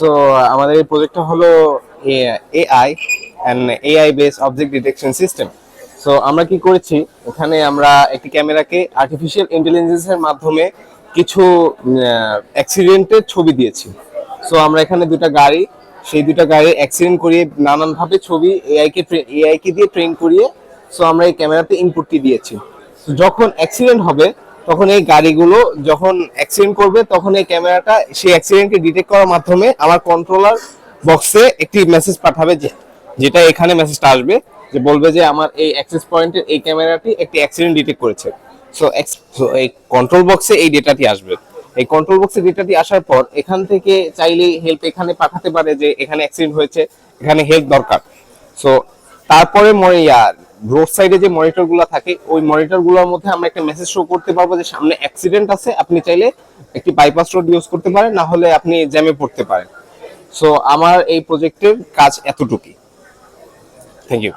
তো আমাদের এই প্রজেক্টটা হলো AI and AI base object detection system so আমরা কি করেছি? এখানে আমরা একটি ক্যামেরাকে আর্টিফিশিয়াল ইন্টেলিজেন্সের মাধ্যমে কিছু অ্যাক্সিডেন্টের ছবি দিয়েছি। সো আমরা এখানে দুটা গাড়ি, সেই দুটা গাড়ি অ্যাক্সিডেন্ট করিয়ে নানানভাবে ছবি এআই কে এআই কে দিয়ে ট্রেন করিয়ে সো আমরা এই ক্যামেরাতে ইনপুটটি দিয়েছি। যখন অ্যাক্সিডেন্ট হবে তখন এই গাড়িগুলো যখন অ্যাক্সিডেন্ট করবে, তখন এই ক্যামেরাটা সেই অ্যাক্সিডেন্টকে ডিটেক্ট করার মাধ্যমে আমার কন্ট্রোলার বক্সে একটি মেসেজ পাঠাবে যে, যেটা এখানে মেসেজটা আসবে, যে বলবে যে আমার এই অ্যাক্সেস পয়েন্টের এই ক্যামেরাটি একটি অ্যাক্সিডেন্ট ডিটেক্ট করেছে। সো এই কন্ট্রোল বক্সে এই ডেটাটি আসবে। এই কন্ট্রোল বক্সে ডেটাটি আসার পর এখান থেকে চাইলে হেল্প এখানে পাঠাতে পারে যে এখানে অ্যাক্সিডেন্ট হয়েছে, এখানে হেল্প দরকার। সো তারপরে রোড সাইডে যে মনিটরগুলো থাকে, ওই মনিটরগুলোর মধ্যে আমরা একটা মেসেজ শো করতে পারব যে সামনে অ্যাক্সিডেন্ট আছে, আপনি চাইলে একটি বাইপাস রোড ইউজ করতে পারেন, না হলে আপনি জ্যামে পড়তে পারেন। সো আমার এই প্রজেক্টের কাজ এতটুকুই। Thank you